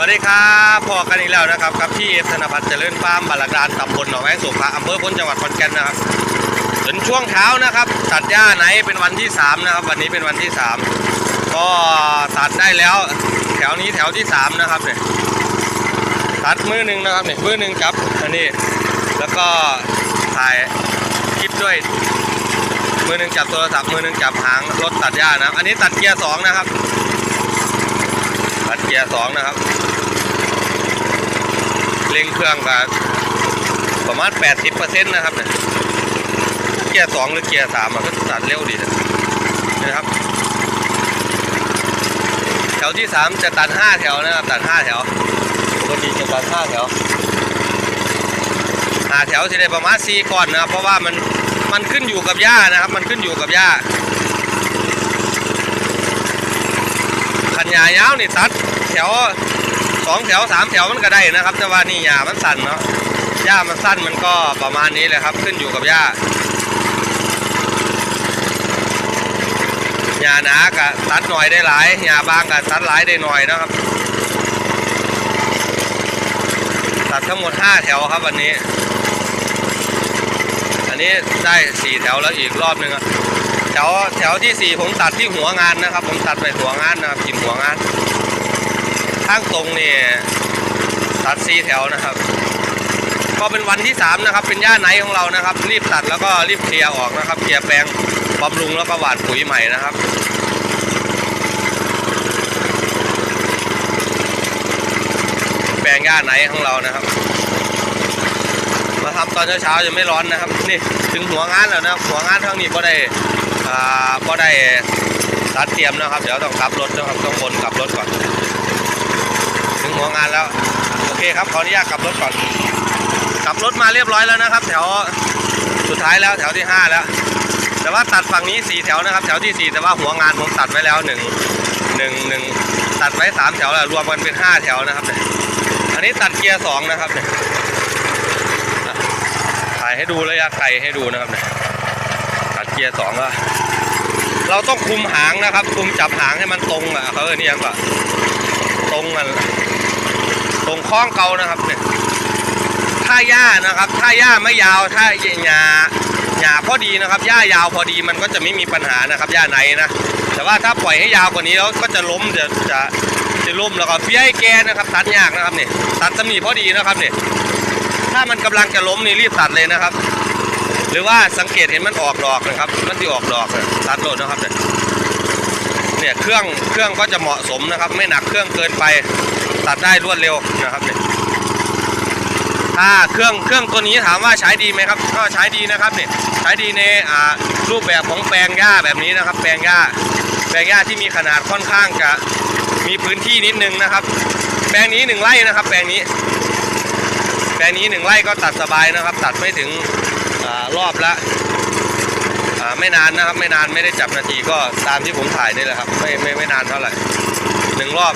วัสดีครับพอกันอีกแล้วนะครับกับพี่เอฟธนพัฒน์เจริญฟาร์มบาลาดานตำบลหนองแวงสุขะอำเภอพ้นจังหวัดขอนแก่นนะครับจนช่วงเช้านะครับตัดหญ้าไหนเป็นวันที่สามนะครับวันนี้เป็นวันที่สามก็ตัดได้แล้ว แถวนี้แถวที่สามนะครับเนี่ยตัดมือหนึ่งนะครับเนี่ยมือหนึ่งจับอันนี้แล้วก็ถ่ายคลิปด้วย มือหนึ่งจับโทรศัพท์มือหนึ่งจับหางรถตัดหญ้านะอันนี้ตัดเกียร์สองนะครับ เกียร์สองนะครับเร่งเครื่องกับประมาณ80%นะครับเนี่ยเกียร์สองหรือเกียร์สามมันก็ตัดเร็วดีนะนะครับ แถวที่สามจะตัดห้าแถวนะครับตัดห้าแถวปกติจะตัดห้าแถวห้าแถวจะได้ประมาณสี่ก้อนนะครับเพราะว่ามันมันขึ้นอยู่กับหญ้านะครับ มันขึ้นอยู่กับหญ้า ขัน หญ้ายาวนี่ตัดแถวสองแถวสามแถวมันก็ได้นะครับ แต่ว่านี่หญ้ามันสั้นเนาะหญ้ามันสั้นมันก็ประมาณนี้แหละครับ ขึ้นอยู่กับหญ้าหญ้าหนาก็ตัดหน่อยได้หลายหญ้าบางก็ตัดหลายได้หน่อยนะครับ ตัดทั้งหมดห้าแถวครับวันนี้ อันนี้ได้สี่แถวแล้วอีกรอบหนึ่งอะ ถวแถวที่สี่ผมตัดที่หัวงานนะครับ ผมตัดไปหัวงานนะครับกินหัวงานข้างตรงนี่ตัดสี่แถวนะครับก็เป็นวันที่สามนะครับ เป็นย่าไหนของเรานะครับ รีบตัดแล้วก็รีบเคลียร์ออกนะครับ เคลียร์แปลงบำรุงแล้วก็หว่านปุ๋ยใหม่นะครับ แปลงย่าไหนของเรานะครับ มาทำตอนเช้าๆจะไม่ร้อนนะครับ นี่ถึงหัวงานแล้วนะครับหัวงานทั้งนี้ก็ได้ ก็ได้ตัดเตรียมนะครับ เดี๋ยวต้องขับรถนะครับต้องวนกลับรถก่อน ถึงหัวงานแล้ว โอเคครับขออนุญาตกลับรถก่อนกลับรถมาเรียบร้อยแล้วนะครับ แถวสุดท้ายแล้วแถวที่ห้าแล้ว แต่ว่าตัดฝั่งนี้สี่แถวนะครับ แถวที่สี่แต่ว่าหัวงานผมตัดไว้แล้วหนึ่งหนึ่งหนึ่งตัดไว้สามแถวแล้วรวมกันเป็นห้าแถวนะครับเนี่ยอันนี้ตัดเกียร์สองนะครับเนี่ยถ่ายให้ดูระยะไกลให้ดูนะครับเนี่ย กียร์สองอะเราต้องคุมหางนะครับ คุมจับหางให้มันตรงอะเขาเนี่ยังก็ตรงกันตรงคล้องเกานะครับเนี่ยถ้าหญ้านะครับ ถ้าหญ้าไม่ยาวถ้าหญ้าหญ้าพอดีนะครับหญ้ายาวพอดีมันก็จะไม่มีปัญหานะครับหญ้าไหนนะแต่ว่าถ้าปล่อยให้ยาวกว่านี้แล้วก็จะล้มจะจะจะล้มแล้วก็เฟี้ยให้แกนะครับตัดยากนะครับเนี่ยตัดตำหนิพอดีนะครับเนี่ยถ้ามันกำลังจะล้มนี่รีบตัดเลยนะครับ หรือว่าสังเกตเห็นมันออกดอกนะครับ มันที่ออกดอกเนี่ยตัดโลดนะครับเนี่ยเนี่ยเครื่องเครื่องก็จะเหมาะสมนะครับ ไม่หนักเครื่องเกินไปตัดได้รวดเร็วนะครับเนี่ยถ้าเครื่องเครื่องตัวนี้ถามว่าใช้ดีไหมครับ ก็ใช้ดีนะครับเนี่ยใช้ดีในอ่ารูปแบบของแปลงหญ้าแบบนี้นะครับ แปลงหญ้า แปลงหญ้าที่มีขนาดค่อนข้างจะมีพื้นที่นิดนึงนะครับ แปลงนี้หนึ่งไร่นะครับ แปลงนี้ แปลงนี้หนึ่งไร่ก็ตัดสบายนะครับ ตัดไม่ถึง รอบละไม่นานนะครับไม่นานไม่ได้จับนาทีก็ตามที่ผมถ่ายนี่แหละครับไม่ไม่ไม่นานเท่าไหร่หนึ่งรอบ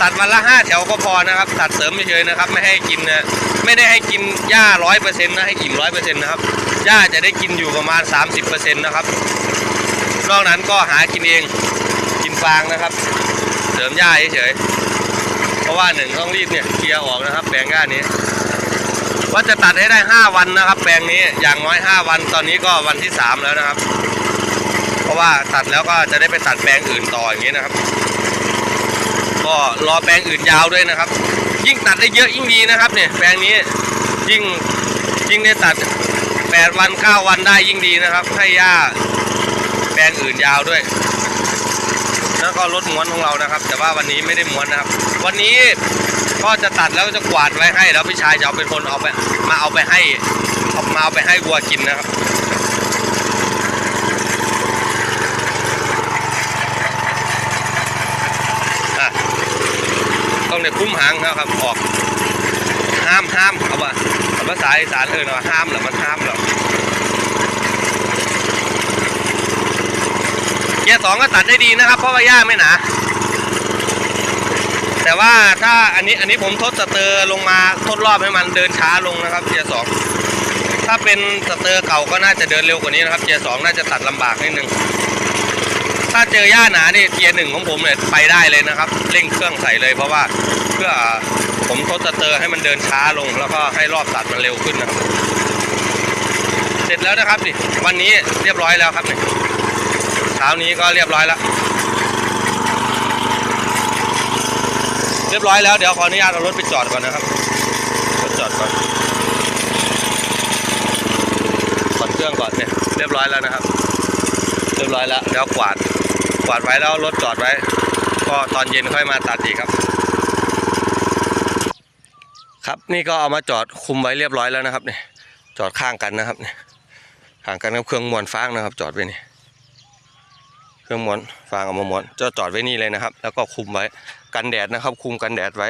ตัดวันละห้าแถวก็พอนะครับ ตัดเสริมเฉยๆนะครับ ไม่ให้กินนะไม่ได้ให้กินหญ้าร้อยเปอร์เซ็นต์นะให้กินร้อยเปอร์เซ็นต์นะครับหญ้าจะได้กินอยู่ประมาณสามสิบเปอร์เซ็นต์นะครับนอกนั้นก็หากินเองกินฟางนะครับ เสริมหญ้าเฉยๆเพราะว่าหนึ่งต้องรีบเนี่ยเคลียร์ออกนะครับแปลงหญ้านี้ ว่าจะตัดให้ได้ 5 วันนะครับ แปลงนี้อย่างน้อย 5 วัน ตอนนี้ก็วันที่ 3 แล้วนะครับ เพราะว่าตัดแล้วก็จะได้ไปตัดแปลงอื่นต่ออย่างนี้นะครับ ก็รอแปลงอื่นยาวด้วยนะครับ ยิ่งตัดได้เยอะยิ่งดีนะครับ เนี่ยแปลงนี้ยิ่งยิ่งได้ตัด 8 วัน 9 วันได้ยิ่งดีนะครับ ให้หญ้าแปลงอื่นยาวด้วยแล้วก็รถม้วนของเรานะครับ แต่ว่าวันนี้ไม่ได้ม้วนนะครับ วันนี้ ก็จะตัดแล้วก็จะกวาดไว้ให้แล้วพี่ชายจะเอาเป็นคนเอาไปมาเอาไปให้เอามาเอาไปให้วัวกินนะครับอะต้องในคุ้มหางนะครับออก ห้ามห้ามเอาว่าภาษาอีสานเออเนาะห้ามหรอมันห้ามหรอเกียร์สองก็ตัดได้ดีนะครับ เพราะว่าหญ้าไม่หนา แต่ว่าถ้าอันนี้อันนี้ผมทดสเตอร์ลงมาทดรอบให้มันเดินช้าลงนะครับเกียร์สองถ้าเป็นสเตอร์เก่าก็น่าจะเดินเร็วกว่านี้นะครับเกียร์สองน่าจะตัดลำบากนิดนึงถ้าเจอหญ้าหนานี่เกียร์หนึ่งของผมเนี่ยไปได้เลยนะครับเร่งเครื่องใส่เลยเพราะว่าเพื่อผมทดสเตอร์ให้มันเดินช้าลง แล้วก็ให้รอบตัดมันเร็วขึ้นนะครับเสร็จแล้วนะครับนี่วันนี้เรียบร้อยแล้วครับนี่เช้านี้ก็เรียบร้อยแล้ว เรียบร้อยแล้วเดี๋ยวขออนุญาตเอารถไปจอดก่อนนะครับรถจอดก่อนก่อนเครื่องก่อนเนี่ยเรียบร้อยแล้วนะครับ เรียบร้อยแล้วเดี๋ยวกวาดกวาดไว้แล้วรถจอดไว้ ก็ตอนเย็นค่อยมาตัดอีกครับ ครับนี่ก็เอามาจอดคุมไว้เรียบร้อยแล้วนะครับเนี่ยจอดข้างกันนะครับเนี่ยห่างกันกับเครื่องมวนฟางนะครับ จอดไว้นี่เครื่องมวนฟางเอามามวนจะจอดไว้นี่เลยนะครับ แล้วก็คุมไว้ กันแดดนะครับ คุมกันแดดไว้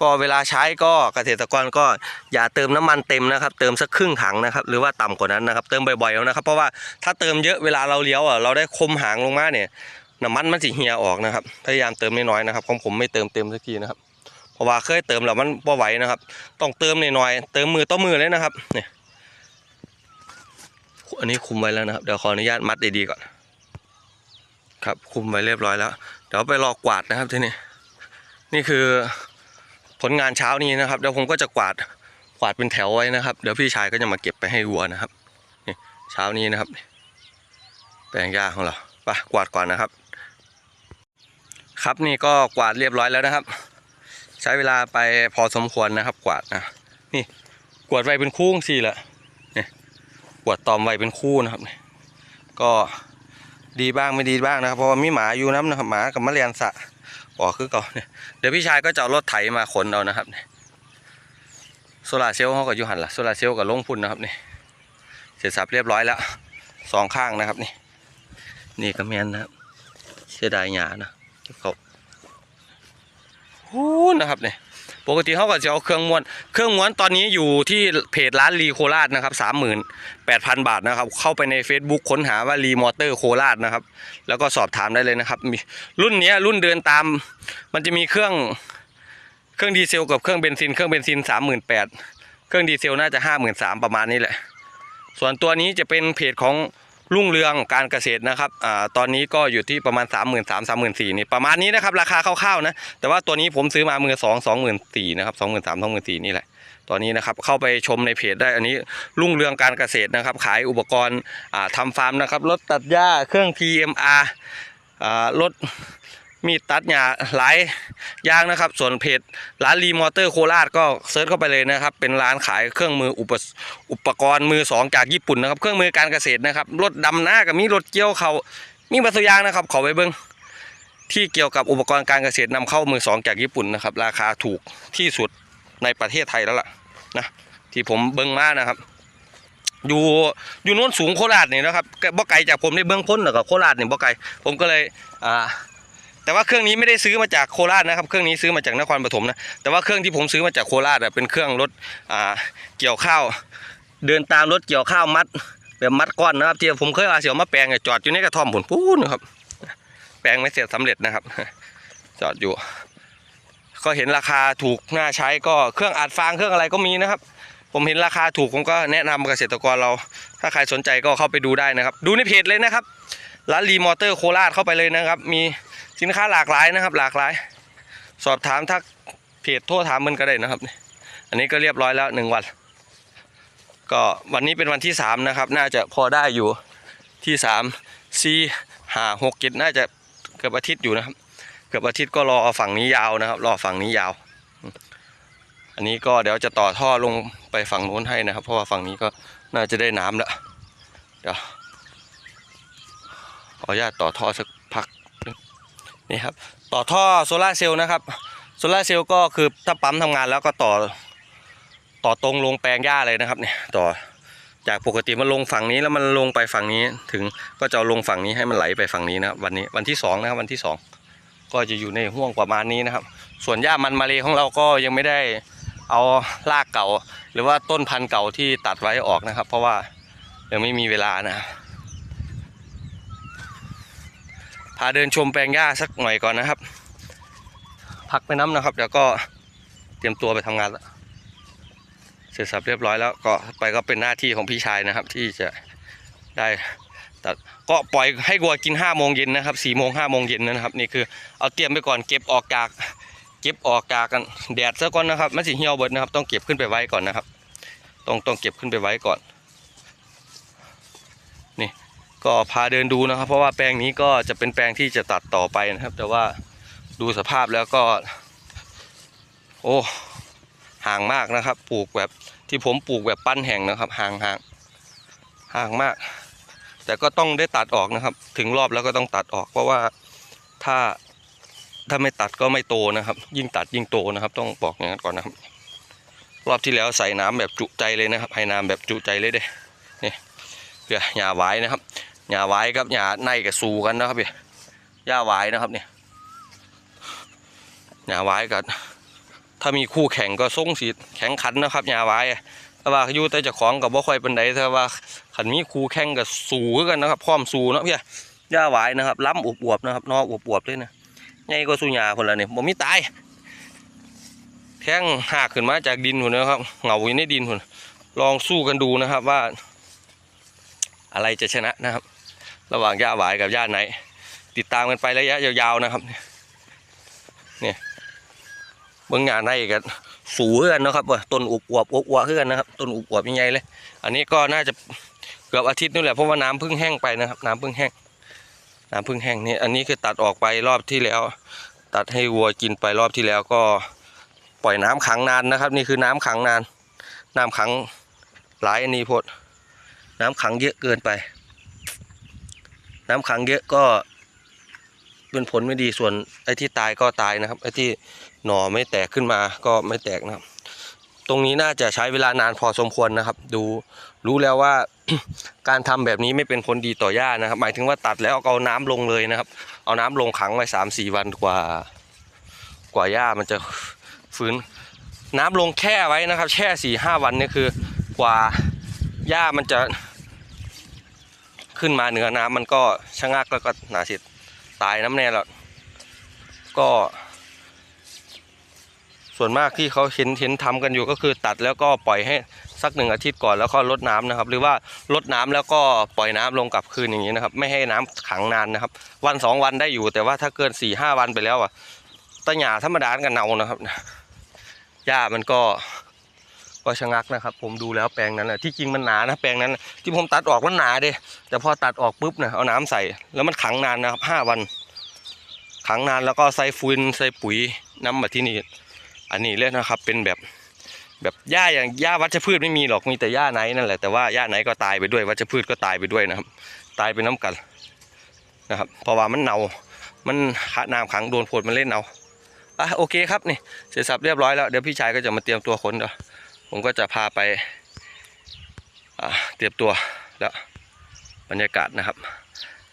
ก็เวลาใช้ก็เกษตรกรก็อย่าเติมน้ำมันเต็มนะครับ เติมสักครึ่งถังนะครับ หรือว่าต่ำกว่านั้นนะครับ เติมบ่อยๆนะครับ เพราะว่าถ้าเติมเยอะเวลาเราเลี้ยวอะเราได้คมหางลงมาเนี่ยน้ำมันมันสิเหี่ยออกนะครับ พยายามเติมน้อยๆนะครับของผมไม่เติมเต็มสักทีนะครับ เพราะว่าเคยเติมแล้วมันพอไหวนะครับ ต้องเติมน้อยๆเติมมือต่อมือเลยนะครับเนี่ยอันนี้คุมไว้แล้วนะครับเดี๋ยวขออนุญาตมัดดีๆก่อนครับคุมไว้เรียบร้อยแล้ว เดี๋ยวไปรอกวาดนะครับทีนี้ นี่คือผลงานเช้านี้นะครับเดี๋ยวผมก็จะกวาดกวาดเป็นแถวไว้นะครับ เดี๋ยวพี่ชายก็จะมาเก็บไปให้วัวนะครับนี่เช้านี้นะครับ แปลงหญ้าของเราไปกวาดก่อนนะครับ ครับนี่ก็กวาดเรียบร้อยแล้วนะครับ ใช้เวลาไปพอสมควรนะครับ กวาดนะนี่กวาดไวเป็นคู่สี่ละนี่กวาดตอมไวเป็นคู่นะครับก็ดีบ้างไม่ดีบ้างนะครับ เพราะว่ามีหมาอยู่น้ำนะครับหมากับมะเรียนสะ ออกคือเก่าเนี่ยเดี๋ยวพี่ชายก็จะเอารถไถมาขนเอานะครับเนี่ยโซลาเซลล์เขาก็อยู่หันละโซลาเซลล์กับลงพุ่นนะครับนี่เสร็จสับเรียบร้อยแล้วสองข้างนะครับนี่ นี่กระเมียนนะครับเสียดายหยานะเขาหู้นะครับเนี่ย ปกติเขาก็จะเอาเครื่องม้วน เครื่องม้วนตอนนี้อยู่ที่เพจร้านรีโคราชนะครับสามหมื่นแปดพันบาทนะครับ เข้าไปใน Facebook ค้นหาว่ารีมอเตอร์โคราชนะครับ แล้วก็สอบถามได้เลยนะครับมีรุ่นเนี้ยรุ่นเดินตาม มันจะมีเครื่องเครื่องดีเซลกับเครื่องเบนซิน เครื่องเบนซินสามหมื่นแปดเครื่องดีเซลน่าจะห้าหมื่นสามประมาณนี้แหละ ส่วนตัวนี้จะเป็นเพจของ รุ่งเรืองการเกษตรนะครับอ่าตอนนี้ก็อยู่ที่ประมาณ 3 3 0 0 0 3 4 0 0นี่ประมาณนี้นะครับราคาคร่าวๆนะแต่ว่าตัวนี้ผมซื้อมามือสองสองหมื่นสี่นะครับสองหมื่นสามสองหมื่นสี่นี่แหละตอนนี้นะครับเข้าไปชมในเพจได้อันนี้รุ่งเรืองการเกษตรนะครับ ขายอุปกรณ์อ่าทำฟาร์มนะครับรถตัดหญ้าเครื่อง PMR อ่ารถ มีดตัดหญ้าหลายย่างนะครับ ส่วนเพจร้านรีมอเตอร์โคราชก็เซิร์ชเข้าไปเลยนะครับ เป็นร้านขายเครื่องมืออุปอุปกรณ์มือสองจากญี่ปุ่นนะครับ เครื่องมือการเกษตรนะครับรถดำหน้ากับมีรถเกี่ยวเขามีบัตรยางนะครับขอไปเบิ้งที่เกี่ยวกับอุปกรณ์การเกษตรนำเข้ามือสองจากญี่ปุ่นนะครับ ราคาถูกที่สุดในประเทศไทยแล้วล่ะนะที่ผมเบิ้งมานะครับ อยู่อยู่โน้นสูงโคราชนี่นะครับบ่ไกลจากผมในเบื้องพ้นหรอกับโคราชนี่บ่ไกลผมก็เลยอ่า แต่ว่าเครื่องนี้ไม่ได้ซื้อมาจากโคราชนะครับ เครื่องนี้ซื้อมาจากนครปฐมนะ แต่ว่าเครื่องที่ผมซื้อมาจากโคราชอะเป็นเครื่องรถอ่าเกี่ยวข้าว เดินตามรถเกี่ยวข้าวมัดแบบมัดก้อนนะครับที่ผมเคยเอาเสียวมาแปลงจอดอยู่ในกระท่อมผลพูนนะครับแปลงไม่เสร็จสำเร็จนะครับ จอดอยู่ ก็เห็นราคาถูกน่าใช้ก็เครื่องอัดฟางเครื่องอะไรก็มีนะครับ ผมเห็นราคาถูกผมก็แนะนำเกษตรกรเรา ถ้าใครสนใจก็เข้าไปดูได้นะครับ ดูในเพจเลยนะครับร้านรีมอเตอร์โคราชเข้าไปเลยนะครับ มี สินค้าหลากหลายนะครับ หลากหลาย สอบถามทักเพจโทรถามมันก็ได้นะครับ อันนี้ก็เรียบร้อยแล้วหนึ่งวัน ก็วันนี้เป็นวันที่สามนะครับ น่าจะพอได้อยู่ที่สามสี่ห้าหกเจ็ดน่าจะเกือบอาทิตย์อยู่นะครับ เกือบอาทิตย์ก็รอฝั่งนี้ยาวนะครับ รอฝั่งนี้ยาว อันนี้ก็เดี๋ยวจะต่อท่อลงไปฝั่งนู้นให้นะครับ เพราะว่าฝั่งนี้ก็น่าจะได้น้ำแล้วเดี๋ยวขออนุญาตต่อท่อสัก นี่ครับต่อท่อโซลาเซลล์นะครับโซลาเซลล์ก็คือถ้าปั๊มทำงานแล้วก็ต่อต่อตรงลงแปลงหญ้าเลยนะครับเนี่ยต่อจากปกติมันลงฝั่งนี้แล้วมันลงไปฝั่งนี้ถึงก็จะลงฝั่งนี้ให้มันไหลไปฝั่งนี้นะครับวันนี้วันที่สองนะครับวันที่สองก็จะอยู่ในห่วงประมาณนี้นะครับ ส่วนหญ้ามันมาเลของเราก็ยังไม่ได้เอารากเก่า หรือว่าต้นพันธุ์เก่าที่ตัดไว้ออกนะครับ เพราะว่ายังไม่มีเวลานะ พาเดินชมแปลงหญ้าสักหน่อยก่อนนะครับ พักไปน้ำนะครับ เดี๋ยวก็เตรียมตัวไปทำงานแล้วเสร็จสับเรียบร้อยแล้วก็ไปก็เป็นหน้าที่ของพี่ชายนะครับ ที่จะได้ตัดก็ปล่อยให้วัวกินห้าโมงเย็นนะครับสี่โมงห้าโมงเย็นนะครับ นี่คือเอาเตรียมไปก่อนเก็บออกจากเก็บออกจากกันแดดซะก่อนนะครับไมันสิเหี่ยวเบิดนะครับ ต้องเก็บขึ้นไปไว้ก่อนนะครับ ต้องต้องเก็บขึ้นไปไว้ก่อน ก็พาเดินดูนะครับ เพราะว่าแปลงนี้ก็จะเป็นแปลงที่จะตัดต่อไปนะครับ แต่ว่าดูสภาพแล้วก็ โอ้ห่างมากนะครับ ปลูกแบบที่ผมปลูกแบบปั้นแห่งนะครับ ห่างห่างห่างมาก แต่ก็ต้องได้ตัดออกนะครับ ถึงรอบแล้วก็ต้องตัดออก เพราะว่าถ้าถ้าไม่ตัดก็ไม่โตนะครับ ยิ่งตัดยิ่งโตนะครับ ต้องบอกอย่างนั้นก่อนนะครับ รอบที่แล้วใส่น้ำแบบจุใจเลยนะครับ ให้น้ำแบบจุใจเลยเด้นี่เพื่อหญ้าไว้นะครับ หญ้าไว้กับหญ้าในกับสูกันนะครับพี่หญ้าไว้นะครับเนี่ยหญ้าไว้กับถ้ามีคู่แข่งก็ส่งสีแข่งขันนะครับหญ้าไว้แต่ว่าอยู่แต่เจะของกับบ่ค่อยเป็นไดแต่ว่าขันมีคู่แข่งกับสูกันนะครับพร้อมสูเนาะพี่หญ้าไว้นะครับล้ำอวบๆนะครับนอกอวบๆเลยนะใหญ่ก็สูหญ้าคนละเนี่ยบ่มีตายแท่งหักขึ้นมาจากดินหุ่นนะครับเหงาอยู่ในดินหุ่นลองสู้กันดูนะครับว่า อะไรจะชนะนะครับ ระหว่างย่าหวายกับย่าไหน ติดตามกันไประยะยาวๆนะครับเนี่ยเบื้องหน้าในกันสูงกันนะครับว่าต้นอุบอวบอวบอวบขึ้นกันนะครับต้นอุบอวบใหญ่เลย อันนี้ก็น่าจะเกือบอาทิตย์นู่นแหละเพราะว่าน้ำเพิ่งแห้งไปนะครับ น้ำเพิ่งแห้ง น้ำเพิ่งแห้งนี่อันนี้คือตัดออกไปรอบที่แล้ว ตัดให้วัวกินไปรอบที่แล้วก็ปล่อยน้ำขังนานนะครับ นี่คือน้ำขังนาน น้ำขังหลายอันนี้พดน้ำขังเยอะเกินไป น้ำขังเยอะก็เป็นผลไม่ดีส่วนไอ้ที่ตายก็ตายนะครับ ไอ้ที่หน่อไม่แตกขึ้นมาก็ไม่แตกนะครับ ตรงนี้น่าจะใช้เวลานานพอสมควรนะครับ ดูรู้แล้วว่าการทำแบบนี้ไม่เป็นผลดีต่อหญ้านะครับ หมายถึงว่าตัดแล้วเอาน้ำลงเลยนะครับ เอาน้ำลงขังไว้สามสี่วันกว่า กว่าหญ้ามันจะฟื้น น้ำลงแช่ไว้นะครับ แช่สี่ห้าวันนี่คือ กว่าหญ้ามันจะ ขึ้นมาเหนือน้ำมันก็ชะงักแล้วก็หนาสิตายน้ำแน่แล้วก็ ส่วนมากที่เขาเห็นเห็นทำกันอยู่ก็คือตัดแล้วก็ปล่อยให้สักหนึ่งอาทิตย์ก่อนแล้วก็ลดน้ำนะครับ หรือว่าลดน้ำแล้วก็ปล่อยน้ำลงกลับคืนอย่างนี้นะครับ ไม่ให้น้ำขังนานนะครับ วันสองวันได้อยู่แต่ว่าถ้าเกินสี่ห้าวันไปแล้วอะตะหยาธรรมดากันเนานะครับหญ้ามันก็ ก็ชะงักนะครับ ผมดูแล้วแปลงนั้นแหะที่จริงมันหนานะแปลงนั้นที่ผมตัดออกมันหนาเด้แต่พอตัดออกปุ๊บเนี่ยเอาน้ำใส่ แล้วมันขังนานนะครับห้าวัน ขังนานแล้วก็ใส่ฟุ้นใส่ปุ๋ยน้ำมาที่นี่อันนี้เลยนะครับเป็นแบบแบบหญ้าอย่างหญ้าวัชพืชไม่มีหรอกมีแต่หญ้าไหนนั่นแหละแต่ว่าหญ้าไหนก็ตายไปด้วยวัชพืชก็ตายไปด้วยนะครับ ตายไปน้ำกันนะครับเพราะว่ามันเน่ามันน้ำขังโดนฝนมันเล่นเอาอะโอเคครับนี่เสร็จสับเรียบร้อยแล้วเดี๋ยวพี่ชายก็จะมาเตรียมตัวขนเดี๋ยว ผมก็จะพาไปเตรียมตัวแล้วบรรยากาศนะครับ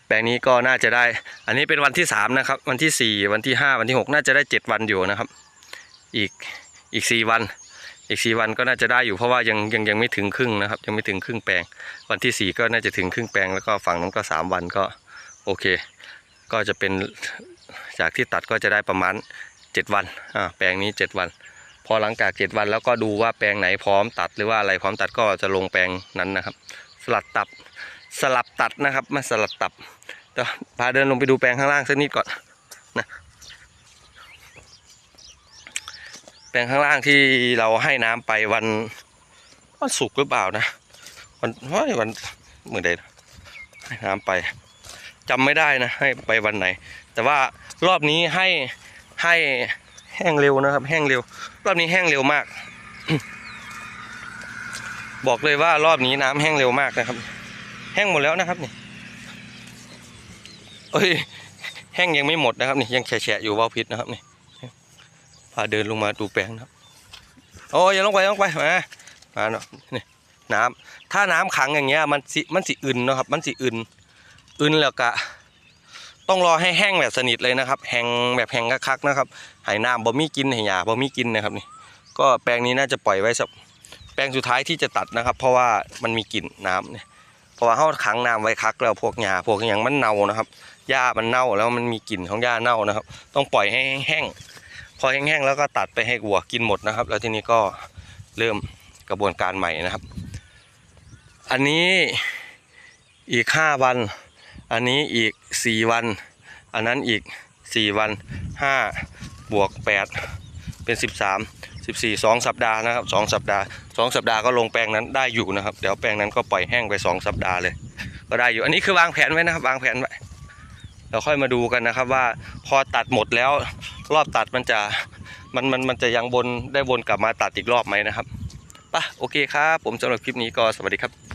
แปลงนี้ก็น่าจะได้ อันนี้เป็นวันที่สามนะครับ วันที่สี่วันที่ห้าวันที่หกน่าจะได้เจ็ดวันอยู่นะครับ อีกอีกสี่วัน อีกสี่วันก็น่าจะได้อยู่เพราะว่ายังยังยังไม่ถึงครึ่งนะครับ ยังไม่ถึงครึ่งแปลง วันที่สี่ก็น่าจะถึงครึ่งแปลงแล้วก็ฝั่งนั้นก็สามวันก็โอเค ก็จะเป็นจากที่ตัดก็จะได้ประมาณเจ็ดวันอ่าแปลงนี้เจ็ดวัน พอหลังจากเจ็ดวันแล้วก็ดูว่าแปลงไหนพร้อมตัดหรือว่าอะไรพร้อมตัดก็จะลงแปลงนั้นนะครับ สลัดตับสลับตัดนะครับม่สลัดตับเดี๋ยวพาเดินลงไปดูแปลงข้างล่างสักนิดก่อนนะแปลงข้างล่างที่เราให้น้ำไปวันวันศุกร์หรือเปล่านะวันว่าวันเมื่อใดให้น้ำไปจำไม่ได้นะ ให้ไปวันไหน แต่ว่ารอบนี้ให้ให้ แห้งเร็วนะครับ แห้งเร็ว รอบนี้แห้งเร็วมาก บอกเลยว่ารอบนี้น้ำแห้งเร็วมากนะครับ แห้งหมดแล้วนะครับนี่เอ้ยแห้งยังไม่หมดนะครับนี่ยังแฉะอยู่ว่าวพิษนะครับนี่พาเดินลงมาดูแปลงนะครับโอ้ยอย่าลงไปอย่าลงไปมามาเนาะนี่น้ำถ้าน้ำขังอย่างเงี้ยมันสิมันสิอื่นนะครับ มันสิอื่นอื่นแล้วกะ ต้องรอให้แห้งแบบสนิทเลยนะครับ แห้งแบบแห้งคักๆนะครับให้น้ำบ่มีกินห้หญ้าบ่มีกินนะครับนี่ ก็แปลงนี้น่าจะปล่อยไว้สักแปลงสุดท้ายที่จะตัดนะครับ เพราะว่ามันมีกลิ่นน้ำเนี่ยเพราะว่าเขาขังน้ำไว้คักแล้วพวกหญ้าพวกอย่างมันเน่านะครับหญ้ามันเน่าแล้วมันมีกลิ่นของหญ้าเน่านะครับ ต้องปล่อยให้แห้งพอแห้งๆแล้วก็ตัดไปให้วัวกินหมดนะครับ แล้วทีนี้ก็เริ่มกระบวนการใหม่นะครับ อันนี้อีกห้าวัน อันนี้อีก สี่วัน อันนั้นอีกสี่วันห้าบวกแปดเป็นสิบสามสิบสี่สองสัปดาห์นะครับสองสัปดาห์สองสัปดาห์ก็ลงแปลงนั้นได้อยู่นะครับ เดี๋ยวแปลงนั้นก็ปล่อยแห้งไปสองสัปดาห์เลย ก็ได้อยู่อันนี้คือวางแผนไว้นะครับ วางแผนไว้เราค่อยมาดูกันนะครับว่าพอตัดหมดแล้วรอบตัดมันจะมันมันมันจะยังบนได้วนกลับมาตัดอีกรอบไหมนะครับป่ะโอเคครับ ผมสำหรับคลิปนี้ก็สวัสดีครับ